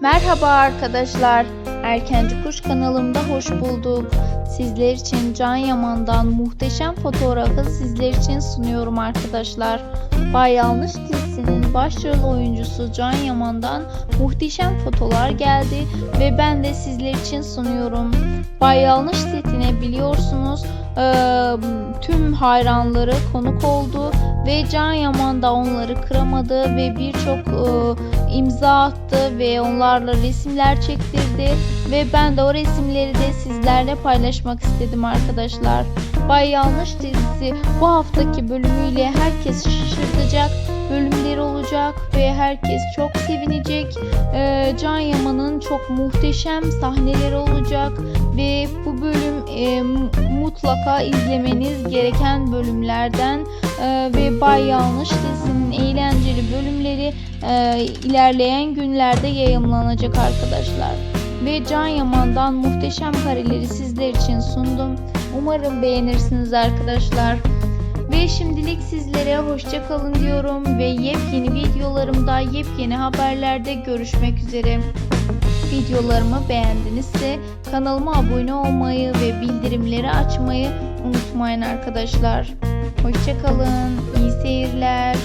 Merhaba arkadaşlar. Erkenci Kuş kanalımda hoş bulduk. Sizler için Can Yaman'dan muhteşem fotoğrafı sizler için sunuyorum arkadaşlar. Bay Yanlış dizisinin başrol oyuncusu Can Yaman'dan muhteşem fotolar geldi ve ben de sizler için sunuyorum. Bay Yanlış setine biliyorsunuz tüm hayranları konuk oldu ve Can Yaman da onları kıramadı ve birçok eee, imza attı ve onlarla resimler çektirdi ve ben de o resimleri de sizlerle paylaşmak istedim arkadaşlar. Bay Yanlış dizisi bu haftaki bölümüyle herkes şaşırtacak bölümleri olacak ve herkes çok sevinecek. Ee, Can Yaman'ın çok muhteşem sahneleri olacak ve bu bölüm e, mutlaka izlemeniz gereken bölümlerden Ee, ve Bay Yanlış dizisinin eğlenceli bölümleri e, ilerleyen günlerde yayımlanacak arkadaşlar. Ve Can Yaman'dan muhteşem kareleri sizler için sundum. Umarım beğenirsiniz arkadaşlar. Ve şimdilik sizlere hoşça kalın diyorum ve yepyeni videolarımda, yepyeni haberlerde görüşmek üzere. Videolarımı beğendinizse kanalıma abone olmayı ve bildirimleri açmayı unutmayın arkadaşlar. Hoşça kalın, iyi seyirler.